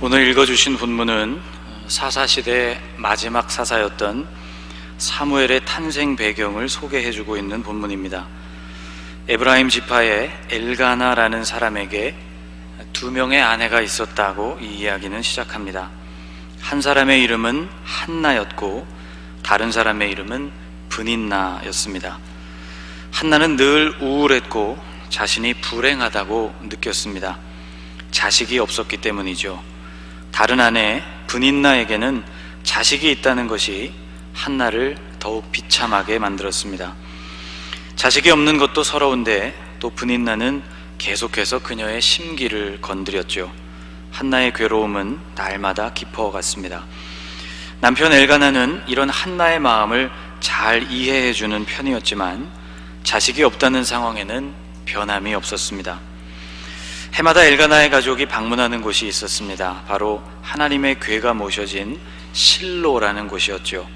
오늘 읽어주신 본문은 사사시대 마지막 사사였던 사무엘의 탄생 배경을 소개해주고 있는 본문입니다. 에브라임 지파의 엘가나라는 사람에게 두 명의 아내가 있었다고 이 이야기는 시작합니다. 한 사람의 이름은 한나였고 다른 사람의 이름은 브닌나였습니다. 한나는 늘 우울했고 자신이 불행하다고 느꼈습니다. 자식이 없었기 때문이죠. 다른 아내 브닌나에게는 자식이 있다는 것이 한나를 더욱 비참하게 만들었습니다. 자식이 없는 것도 서러운데 또 브닌나는 계속해서 그녀의 심기를 건드렸죠. 한나의 괴로움은 날마다 깊어갔습니다. 남편 엘가나는 이런 한나의 마음을 잘 이해해 주는 편이었지만 자식이 없다는 상황에는 변함이 없었습니다. 해마다 엘가나의 가족이 방문하는 곳이 있었습니다. 바로 하나님의 괴가 모셔진 실로라는 곳이었죠.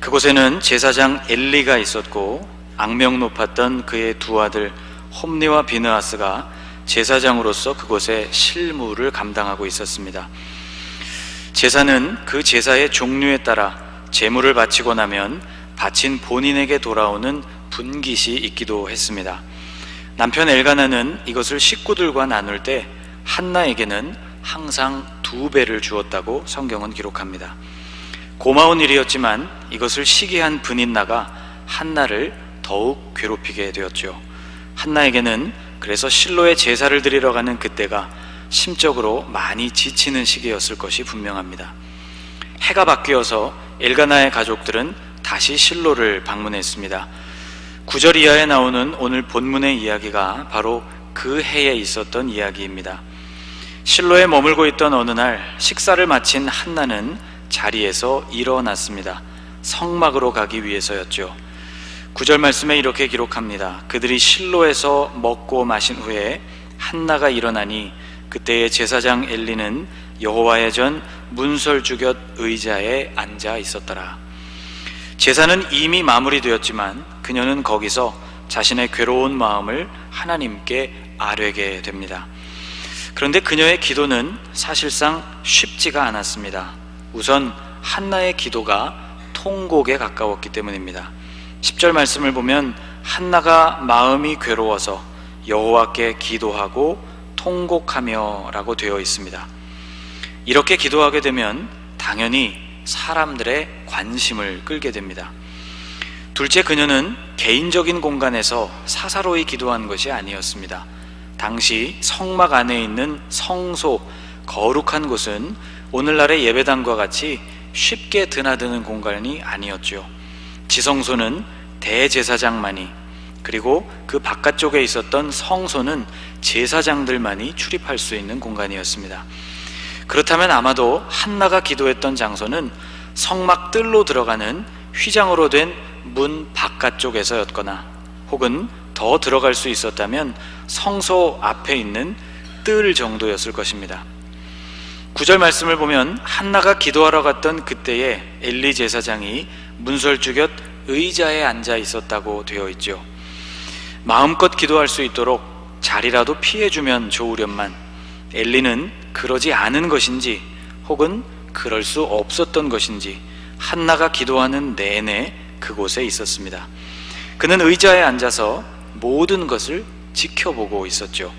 그곳에는 제사장 엘리가 있었고 악명 높았던 그의 두 아들 홈리와 비느하스가 제사장으로서 그곳의 실무를 감당하고 있었습니다. 제사는 그 제사의 종류에 따라 제물을 바치고 나면 바친 본인에게 돌아오는 분깃이 있기도 했습니다. 남편 엘가나는 이것을 식구들과 나눌 때 한나에게는 항상 두 배를 주었다고 성경은 기록합니다. 고마운 일이었지만 이것을 시기한 분인나가 한나를 더욱 괴롭히게 되었죠. 한나에게는 그래서 실로의 제사를 드리러 가는 그때가 심적으로 많이 지치는 시기였을 것이 분명합니다. 해가 바뀌어서 엘가나의 가족들은 다시 실로를 방문했습니다. 9절 이하에 나오는 오늘 본문의 이야기가 바로 그 해에 있었던 이야기입니다. 실로에 머물고 있던 어느 날 식사를 마친 한나는 자리에서 일어났습니다. 성막으로 가기 위해서였죠. 9절 말씀에 이렇게 기록합니다. 그들이 실로에서 먹고 마신 후에 한나가 일어나니 그때의 제사장 엘리는 여호와의 전 문설 주곁 의자에 앉아 있었더라. 제사는 이미 마무리되었지만 그녀는 거기서 자신의 괴로운 마음을 하나님께 아뢰게 됩니다. 그런데 그녀의 기도는 사실상 쉽지가 않았습니다. 우선 한나의 기도가 통곡에 가까웠기 때문입니다. 10절 말씀을 보면 한나가 마음이 괴로워서 여호와께 기도하고 통곡하며라고 되어 있습니다. 이렇게 기도하게 되면 당연히 사람들의 관심을 끌게 됩니다. 둘째 그녀는 개인적인 공간에서 사사로이 기도한 것이 아니었습니다. 당시 성막 안에 있는 성소 거룩한 곳은 오늘날의 예배당과 같이 쉽게 드나드는 공간이 아니었죠. 지성소는 대제사장만이 그리고 그 바깥쪽에 있었던 성소는 제사장들만이 출입할 수 있는 공간이었습니다. 그렇다면 아마도 한나가 기도했던 장소는 성막 뜰로 들어가는 휘장으로 된 문 바깥쪽에서였거나 혹은 더 들어갈 수 있었다면 성소 앞에 있는 뜰 정도였을 것입니다. 구절 말씀을 보면 한나가 기도하러 갔던 그때에 엘리 제사장이 문설주 곁 의자에 앉아 있었다고 되어 있죠. 마음껏 기도할 수 있도록 자리라도 피해주면 좋으련만 엘리는 그러지 않은 것인지 혹은 그럴 수 없었던 것인지 한나가 기도하는 내내 그곳에 있었습니다. 그는 의자에 앉아서 모든 것을 지켜보고 있었죠.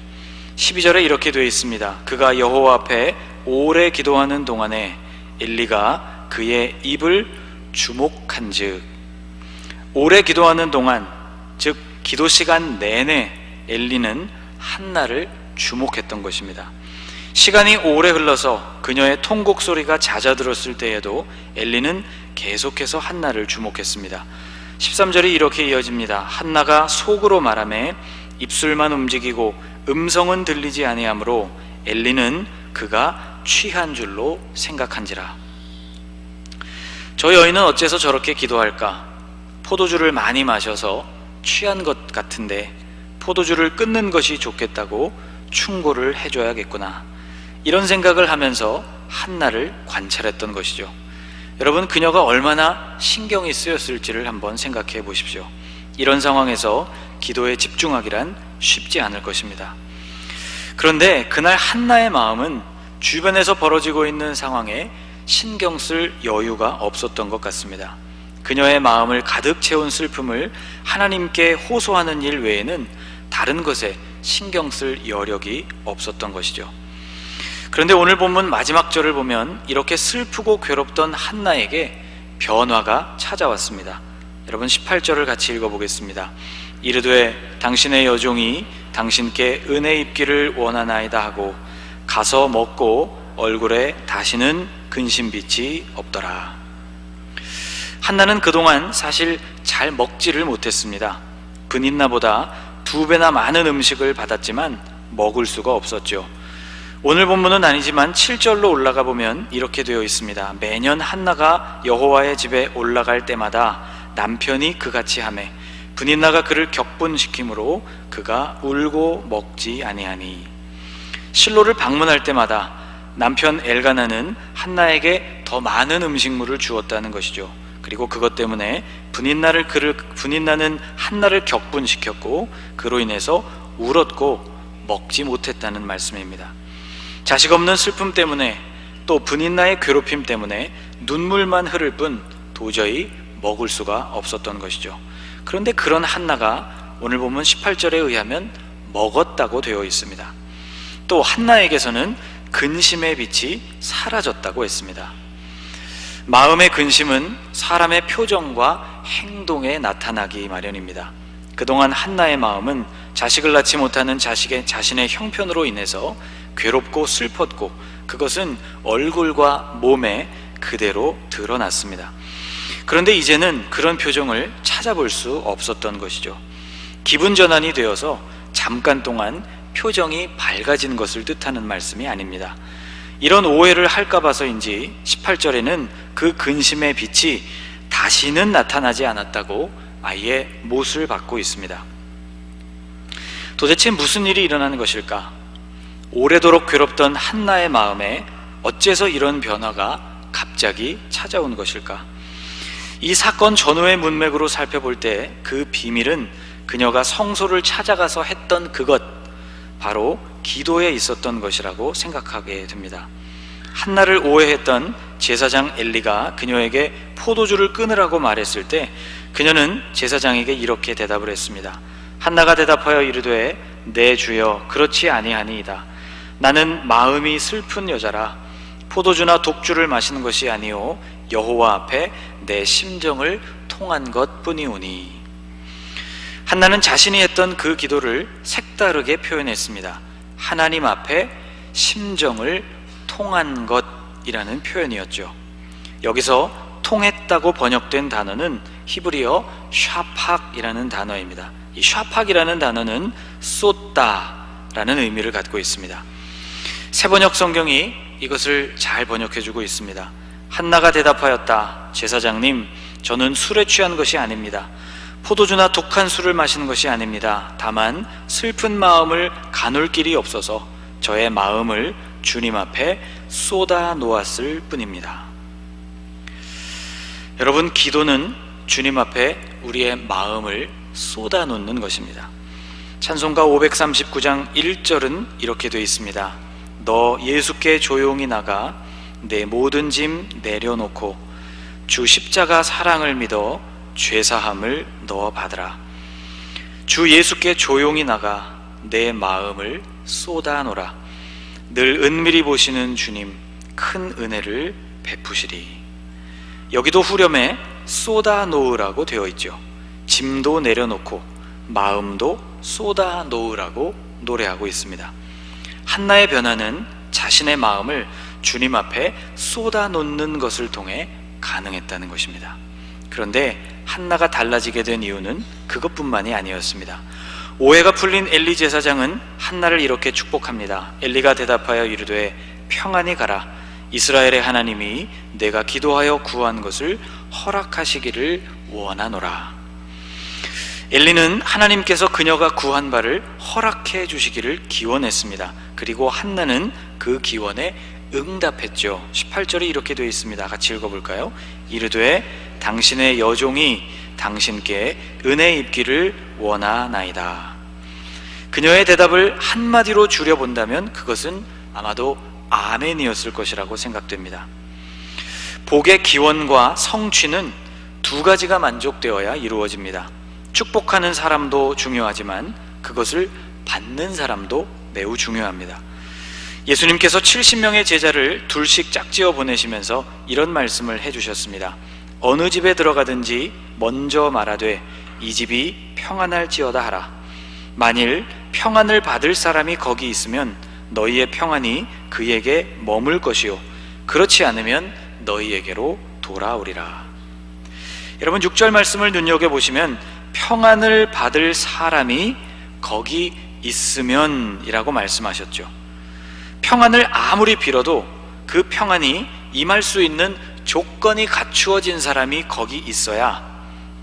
12절에 이렇게 되어 있습니다. 그가 여호와 앞에 오래 기도하는 동안에 엘리가 그의 입을 주목한즉 오래 기도하는 동안 즉 기도 시간 내내 엘리는 한나를 주목했던 것입니다. 시간이 오래 흘러서 그녀의 통곡 소리가 잦아들었을 때에도 엘리는 계속해서 한나를 주목했습니다. 13절이 이렇게 이어집니다. 한나가 속으로 말하매 입술만 움직이고 음성은 들리지 아니하므로 엘리는 그가 취한 줄로 생각한지라. 저 여인은 어째서 저렇게 기도할까? 포도주를 많이 마셔서 취한 것 같은데 포도주를 끊는 것이 좋겠다고 충고를 해줘야겠구나. 이런 생각을 하면서 한나를 관찰했던 것이죠. 여러분, 그녀가 얼마나 신경이 쓰였을지를 한번 생각해 보십시오. 이런 상황에서 기도에 집중하기란 쉽지 않을 것입니다. 그런데 그날 한나의 마음은 주변에서 벌어지고 있는 상황에 신경 쓸 여유가 없었던 것 같습니다. 그녀의 마음을 가득 채운 슬픔을 하나님께 호소하는 일 외에는 다른 것에 신경 쓸 여력이 없었던 것이죠. 그런데 오늘 본문 마지막 절을 보면 이렇게 슬프고 괴롭던 한나에게 변화가 찾아왔습니다. 여러분 18절을 같이 읽어보겠습니다. 이르되 당신의 여종이 당신께 은혜 입기를 원하나이다 하고 가서 먹고 얼굴에 다시는 근심빛이 없더라. 한나는 그동안 사실 잘 먹지를 못했습니다. 분인나보다 두 배나 많은 음식을 받았지만 먹을 수가 없었죠. 오늘 본문은 아니지만 7절로 올라가 보면 이렇게 되어 있습니다. 매년 한나가 여호와의 집에 올라갈 때마다 남편이 그같이 하매 분인나가 그를 격분시키므로 그가 울고 먹지 아니하니 실로를 방문할 때마다 남편 엘가나는 한나에게 더 많은 음식물을 주었다는 것이죠. 그리고 그것 때문에 분인나를 그를 분인나는 한나를 격분시켰고 그로 인해서 울었고 먹지 못했다는 말씀입니다. 자식 없는 슬픔 때문에 또 분인 나의 괴롭힘 때문에 눈물만 흐를 뿐 도저히 먹을 수가 없었던 것이죠. 그런데 그런 한나가 오늘 보면 18절에 의하면 먹었다고 되어 있습니다. 또 한나에게서는 근심의 빛이 사라졌다고 했습니다. 마음의 근심은 사람의 표정과 행동에 나타나기 마련입니다. 그동안 한나의 마음은 자식을 낳지 못하는 자식의 자신의 형편으로 인해서 괴롭고 슬펐고 그것은 얼굴과 몸에 그대로 드러났습니다. 그런데 이제는 그런 표정을 찾아볼 수 없었던 것이죠. 기분 전환이 되어서 잠깐 동안 표정이 밝아진 것을 뜻하는 말씀이 아닙니다. 이런 오해를 할까 봐서인지 18절에는 그 근심의 빛이 다시는 나타나지 않았다고 아예 못을 받고 있습니다. 도대체 무슨 일이 일어나는 것일까? 오래도록 괴롭던 한나의 마음에 어째서 이런 변화가 갑자기 찾아온 것일까? 이 사건 전후의 문맥으로 살펴볼 때 그 비밀은 그녀가 성소를 찾아가서 했던 그것, 바로 기도에 있었던 것이라고 생각하게 됩니다. 한나를 오해했던 제사장 엘리가 그녀에게 포도주를 끊으라고 말했을 때 그녀는 제사장에게 이렇게 대답을 했습니다. 한나가 대답하여 이르되 내 주여 그렇지 아니하니이다. 나는 마음이 슬픈 여자라 포도주나 독주를 마시는 것이 아니요 여호와 앞에 내 심정을 통한 것뿐이오니 한나는 자신이 했던 그 기도를 색다르게 표현했습니다. 하나님 앞에 심정을 통한 것이라는 표현이었죠. 여기서 통했다고 번역된 단어는 히브리어 샤팍이라는 단어입니다. 이 샤팍이라는 단어는 쏟다라는 의미를 갖고 있습니다. 세번역 성경이 이것을 잘 번역해 주고 있습니다. 한나가 대답하였다. 제사장님, 저는 술에 취한 것이 아닙니다. 포도주나 독한 술을 마시는 것이 아닙니다. 다만 슬픈 마음을 가눌 길이 없어서 저의 마음을 주님 앞에 쏟아 놓았을 뿐입니다. 여러분, 기도는 주님 앞에 우리의 마음을 쏟아 놓는 것입니다. 찬송가 539장 1절은 이렇게 되어 있습니다. 너 예수께 조용히 나가 내 모든 짐 내려놓고 주 십자가 사랑을 믿어 죄사함을 넣어 받으라. 주 예수께 조용히 나가 내 마음을 쏟아놓라. 늘 은밀히 보시는 주님 큰 은혜를 베푸시리. 여기도 후렴에 쏟아놓으라고 되어 있죠. 짐도 내려놓고 마음도 쏟아놓으라고 노래하고 있습니다. 한나의 변화는 자신의 마음을 주님 앞에 쏟아놓는 것을 통해 가능했다는 것입니다. 그런데 한나가 달라지게 된 이유는 그것뿐만이 아니었습니다. 오해가 풀린 엘리 제사장은 한나를 이렇게 축복합니다. 엘리가 대답하여 이르되 평안히 가라. 이스라엘의 하나님이 내가 기도하여 구한 것을 허락하시기를 원하노라. 엘리는 하나님께서 그녀가 구한 바를 허락해 주시기를 기원했습니다. 그리고 한나는 그 기원에 응답했죠. 18절에 이렇게 되어 있습니다. 같이 읽어볼까요? 이르되 당신의 여종이 당신께 은혜 입기를 원하나이다. 그녀의 대답을 한마디로 줄여본다면 그것은 아마도 아멘이었을 것이라고 생각됩니다. 복의 기원과 성취는 두 가지가 만족되어야 이루어집니다. 축복하는 사람도 중요하지만 그것을 받는 사람도 매우 중요합니다. 예수님께서 70명의 제자를 둘씩 짝지어 보내시면서 이런 말씀을 해주셨습니다. 어느 집에 들어가든지 먼저 말하되 이 집이 평안할지어다 하라. 만일 평안을 받을 사람이 거기 있으면 너희의 평안이 그에게 머물 것이요. 그렇지 않으면 너희에게로 돌아오리라. 여러분 6절 말씀을 눈여겨보시면 평안을 받을 사람이 거기 있으면이라고 말씀하셨죠. 평안을 아무리 빌어도 그 평안이 임할 수 있는 조건이 갖추어진 사람이 거기 있어야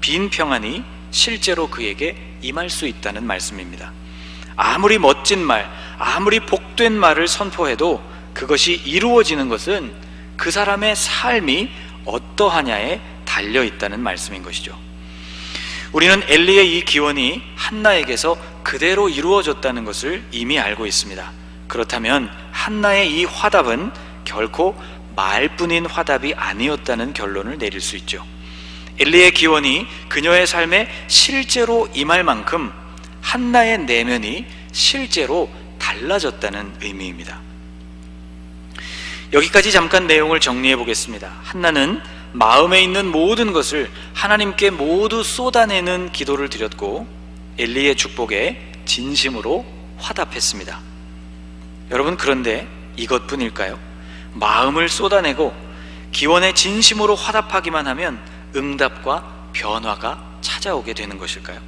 빈 평안이 실제로 그에게 임할 수 있다는 말씀입니다. 아무리 멋진 말, 아무리 복된 말을 선포해도 그것이 이루어지는 것은 그 사람의 삶이 어떠하냐에 달려 있다는 말씀인 것이죠. 우리는 엘리의 이 기원이 한나에게서 그대로 이루어졌다는 것을 이미 알고 있습니다. 그렇다면 한나의 이 화답은 결코 말뿐인 화답이 아니었다는 결론을 내릴 수 있죠. 엘리의 기원이 그녀의 삶에 실제로 임할 만큼 한나의 내면이 실제로 달라졌다는 의미입니다. 여기까지 잠깐 내용을 정리해 보겠습니다. 한나는 마음에 있는 모든 것을 하나님께 모두 쏟아내는 기도를 드렸고 엘리의 축복에 진심으로 화답했습니다. 여러분 그런데 이것뿐일까요? 마음을 쏟아내고 기원에 진심으로 화답하기만 하면 응답과 변화가 찾아오게 되는 것일까요?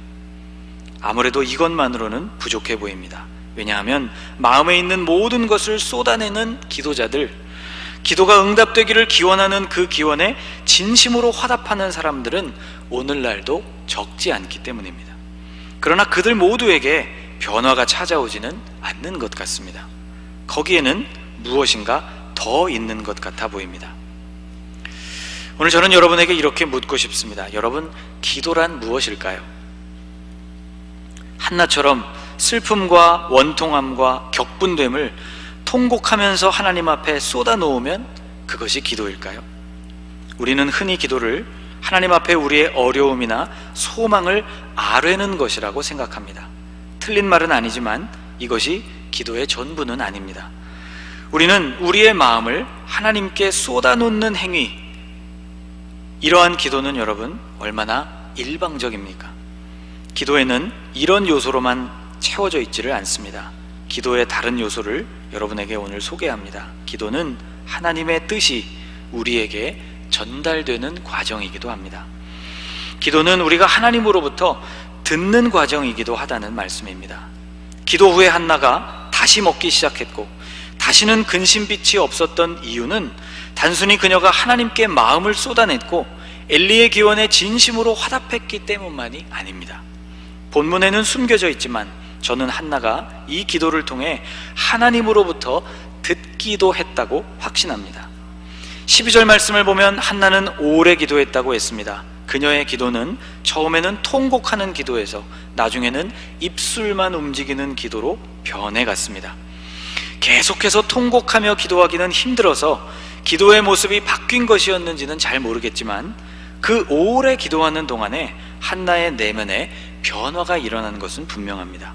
아무래도 이것만으로는 부족해 보입니다. 왜냐하면 마음에 있는 모든 것을 쏟아내는 기도자들, 기도가 응답되기를 기원하는 그 기원에 진심으로 화답하는 사람들은 오늘날도 적지 않기 때문입니다. 그러나 그들 모두에게 변화가 찾아오지는 않는 것 같습니다. 거기에는 무엇인가 더 있는 것 같아 보입니다. 오늘 저는 여러분에게 이렇게 묻고 싶습니다. 여러분, 기도란 무엇일까요? 한나처럼 슬픔과 원통함과 격분됨을 통곡하면서 하나님 앞에 쏟아 놓으면 그것이 기도일까요? 우리는 흔히 기도를 하나님 앞에 우리의 어려움이나 소망을 아뢰는 것이라고 생각합니다. 틀린 말은 아니지만 이것이 기도의 전부는 아닙니다. 우리는 우리의 마음을 하나님께 쏟아놓는 행위, 이러한 기도는 여러분 얼마나 일방적입니까? 기도에는 이런 요소로만 채워져 있지를 않습니다. 기도의 다른 요소를 여러분에게 오늘 소개합니다. 기도는 하나님의 뜻이 우리에게 전달되는 과정이기도 합니다. 기도는 우리가 하나님으로부터 듣는 과정이기도 하다는 말씀입니다. 기도 후에 한나가 다시 먹기 시작했고 다시는 근심빛이 없었던 이유는 단순히 그녀가 하나님께 마음을 쏟아냈고 엘리의 기원에 진심으로 화답했기 때문만이 아닙니다. 본문에는 숨겨져 있지만 저는 한나가 이 기도를 통해 하나님으로부터 듣기도 했다고 확신합니다. 12절 말씀을 보면 한나는 오래 기도했다고 했습니다. 그녀의 기도는 처음에는 통곡하는 기도에서 나중에는 입술만 움직이는 기도로 변해갔습니다. 계속해서 통곡하며 기도하기는 힘들어서 기도의 모습이 바뀐 것이었는지는 잘 모르겠지만 그 오래 기도하는 동안에 한나의 내면에 변화가 일어난 것은 분명합니다.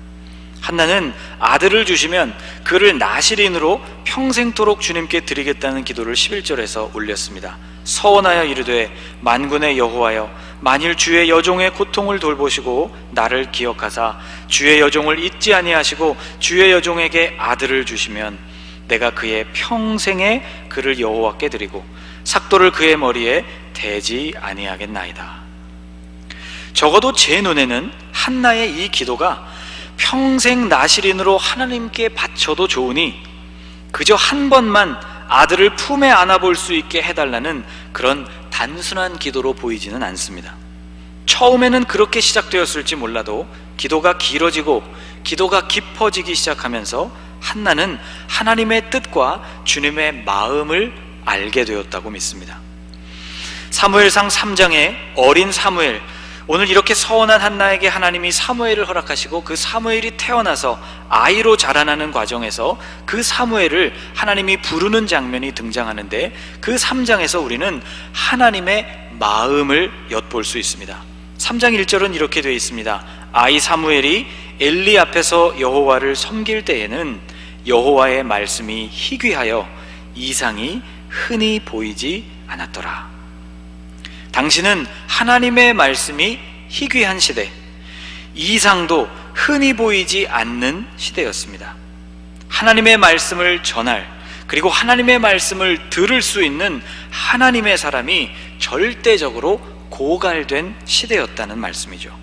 한나는 아들을 주시면 그를 나시린으로 평생토록 주님께 드리겠다는 기도를 11절에서 올렸습니다. 서원하여 이르되 만군의 여호와여 만일 주의 여종의 고통을 돌보시고 나를 기억하사 주의 여종을 잊지 아니하시고 주의 여종에게 아들을 주시면 내가 그의 평생에 그를 여호와께 드리고 삭도를 그의 머리에 대지 아니하겠나이다. 적어도 제 눈에는 한나의 이 기도가 평생 나시린으로 하나님께 바쳐도 좋으니 그저 한 번만 아들을 품에 안아볼 수 있게 해달라는 그런 단순한 기도로 보이지는 않습니다. 처음에는 그렇게 시작되었을지 몰라도 기도가 길어지고 기도가 깊어지기 시작하면서 한나는 하나님의 뜻과 주님의 마음을 알게 되었다고 믿습니다. 사무엘상 3장에 어린 사무엘 오늘 이렇게 서운한 한나에게 하나님이 사무엘을 허락하시고 그 사무엘이 태어나서 아이로 자라나는 과정에서 그 사무엘을 하나님이 부르는 장면이 등장하는데 그 3장에서 우리는 하나님의 마음을 엿볼 수 있습니다. 3장 1절은 이렇게 되어 있습니다. 아이 사무엘이 엘리 앞에서 여호와를 섬길 때에는 여호와의 말씀이 희귀하여 이상이 흔히 보이지 않았더라. 당신은 하나님의 말씀이 희귀한 시대, 이상도 흔히 보이지 않는 시대였습니다. 하나님의 말씀을 전할, 그리고 하나님의 말씀을 들을 수 있는 하나님의 사람이 절대적으로 고갈된 시대였다는 말씀이죠.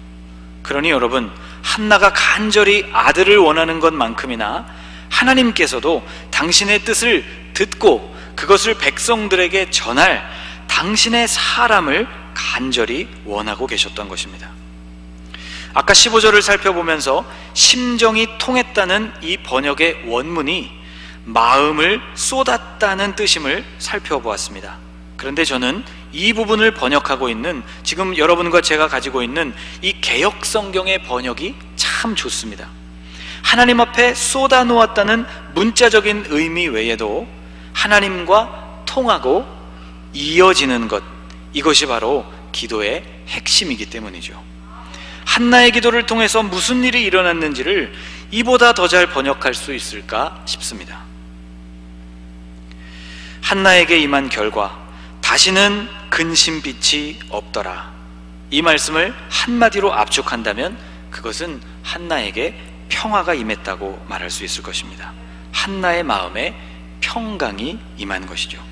그러니 여러분, 한나가 간절히 아들을 원하는 것만큼이나 하나님께서도 당신의 뜻을 듣고 그것을 백성들에게 전할 당신의 사람을 간절히 원하고 계셨던 것입니다. 아까 15절을 살펴보면서 심정이 통했다는 이 번역의 원문이 마음을 쏟았다는 뜻임을 살펴보았습니다. 그런데 저는 이 부분을 번역하고 있는 지금 여러분과 제가 가지고 있는 이 개혁 성경의 번역이 참 좋습니다. 하나님 앞에 쏟아 놓았다는 문자적인 의미 외에도 하나님과 통하고 이어지는 것 이것이 바로 기도의 핵심이기 때문이죠. 한나의 기도를 통해서 무슨 일이 일어났는지를 이보다 더 잘 번역할 수 있을까 싶습니다. 한나에게 임한 결과 다시는 근심빛이 없더라. 이 말씀을 한마디로 압축한다면 그것은 한나에게 평화가 임했다고 말할 수 있을 것입니다. 한나의 마음에 평강이 임한 것이죠.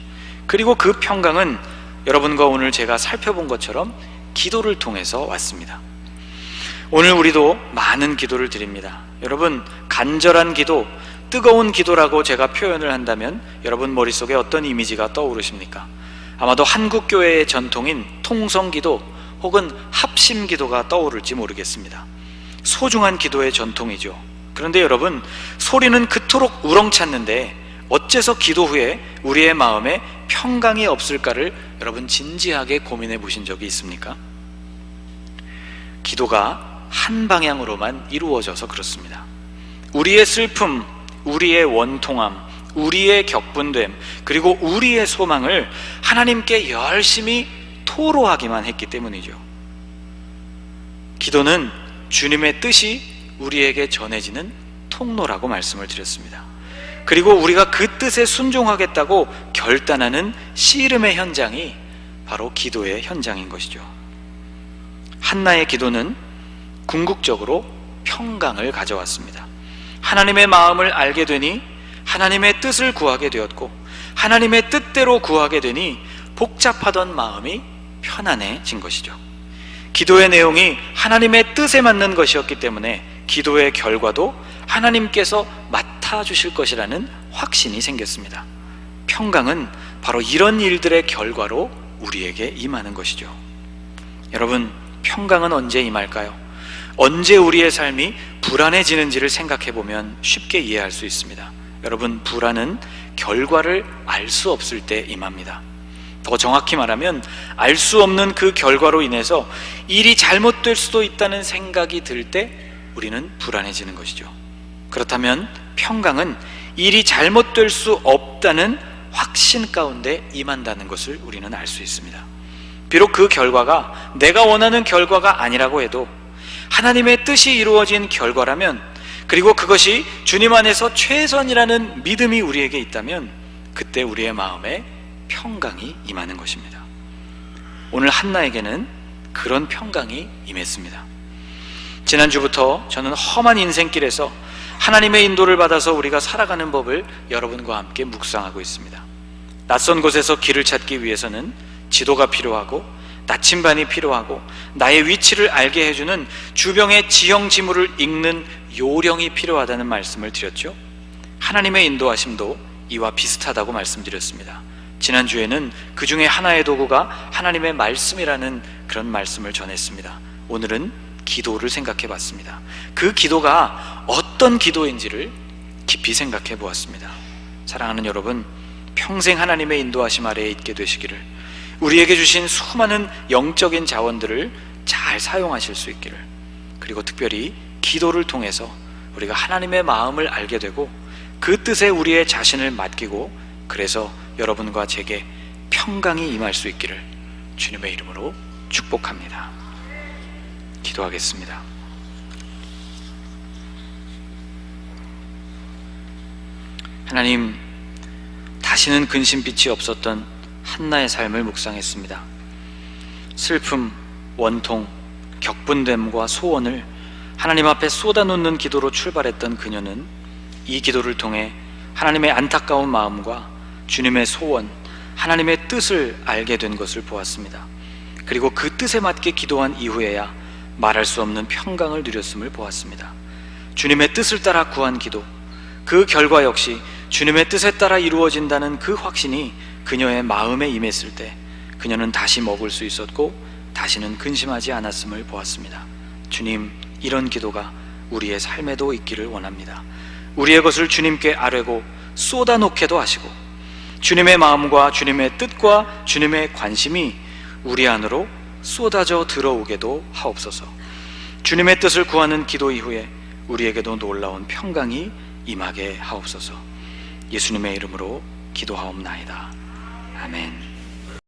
그리고 그 평강은 여러분과 오늘 제가 살펴본 것처럼 기도를 통해서 왔습니다. 오늘 우리도 많은 기도를 드립니다. 여러분, 간절한 기도, 뜨거운 기도라고 제가 표현을 한다면 여러분 머릿속에 어떤 이미지가 떠오르십니까? 아마도 한국 교회의 전통인 통성 기도 혹은 합심 기도가 떠오를지 모르겠습니다. 소중한 기도의 전통이죠. 그런데 여러분, 소리는 그토록 우렁찼는데 어째서 기도 후에 우리의 마음에 평강이 없을까를 여러분 진지하게 고민해 보신 적이 있습니까? 기도가 한 방향으로만 이루어져서 그렇습니다. 우리의 슬픔, 우리의 원통함, 우리의 격분됨, 그리고 우리의 소망을 하나님께 열심히 토로하기만 했기 때문이죠. 기도는 주님의 뜻이 우리에게 전해지는 통로라고 말씀을 드렸습니다. 그리고 우리가 그 뜻에 순종하겠다고 결단하는 씨름의 현장이 바로 기도의 현장인 것이죠. 한나의 기도는 궁극적으로 평강을 가져왔습니다. 하나님의 마음을 알게 되니 하나님의 뜻을 구하게 되었고 하나님의 뜻대로 구하게 되니 복잡하던 마음이 편안해진 것이죠. 기도의 내용이 하나님의 뜻에 맞는 것이었기 때문에 기도의 결과도 하나님께서 맡아 주실 것이라는 확신이 생겼습니다. 평강은 바로 이런 일들의 결과로 우리에게 임하는 것이죠. 여러분, 평강은 언제 임할까요? 언제 우리의 삶이 불안해지는지를 생각해 보면 쉽게 이해할 수 있습니다. 여러분, 불안은 결과를 알 수 없을 때 임합니다. 더 정확히 말하면 알 수 없는 그 결과로 인해서 일이 잘못될 수도 있다는 생각이 들 때 우리는 불안해지는 것이죠. 그렇다면 평강은 일이 잘못될 수 없다는 확신 가운데 임한다는 것을 우리는 알 수 있습니다. 비록 그 결과가 내가 원하는 결과가 아니라고 해도 하나님의 뜻이 이루어진 결과라면 그리고 그것이 주님 안에서 최선이라는 믿음이 우리에게 있다면 그때 우리의 마음에 평강이 임하는 것입니다. 오늘 한나에게는 그런 평강이 임했습니다. 지난주부터 저는 험한 인생길에서 하나님의 인도를 받아서 우리가 살아가는 법을 여러분과 함께 묵상하고 있습니다. 낯선 곳에서 길을 찾기 위해서는 지도가 필요하고 나침반이 필요하고 나의 위치를 알게 해주는 주병의 지형 지물을 읽는 요령이 필요하다는 말씀을 드렸죠. 하나님의 인도하심도 이와 비슷하다고 말씀드렸습니다. 지난주에는 그 중에 하나의 도구가 하나님의 말씀이라는 그런 말씀을 전했습니다. 오늘은 기도를 생각해 봤습니다. 그 기도가 어떤 기도인지를 깊이 생각해 보았습니다. 사랑하는 여러분, 평생 하나님의 인도하심 아래에 있게 되시기를 우리에게 주신 수많은 영적인 자원들을 잘 사용하실 수 있기를 그리고 특별히 기도를 통해서 우리가 하나님의 마음을 알게 되고 그 뜻에 우리의 자신을 맡기고 그래서 여러분과 제게 평강이 임할 수 있기를 주님의 이름으로 축복합니다. 기도하겠습니다. 하나님, 다시는 근심빛이 없었던 한나의 삶을 묵상했습니다. 슬픔, 원통, 격분됨과 소원을 하나님 앞에 쏟아놓는 기도로 출발했던 그녀는 이 기도를 통해 하나님의 안타까운 마음과 주님의 소원, 하나님의 뜻을 알게 된 것을 보았습니다. 그리고 그 뜻에 맞게 기도한 이후에야 말할 수 없는 평강을 누렸음을 보았습니다. 주님의 뜻을 따라 구한 기도, 그 결과 역시 주님의 뜻에 따라 이루어진다는 그 확신이 그녀의 마음에 임했을 때 그녀는 다시 먹을 수 있었고 다시는 근심하지 않았음을 보았습니다. 주님, 이런 기도가 우리의 삶에도 있기를 원합니다. 우리의 것을 주님께 아뢰고 쏟아놓게도 하시고 주님의 마음과 주님의 뜻과 주님의 관심이 우리 안으로 쏟아져 들어오게도 하옵소서. 주님의 뜻을 구하는 기도 이후에 우리에게도 놀라운 평강이 임하게 하옵소서. 예수님의 이름으로 기도하옵나이다. 아멘.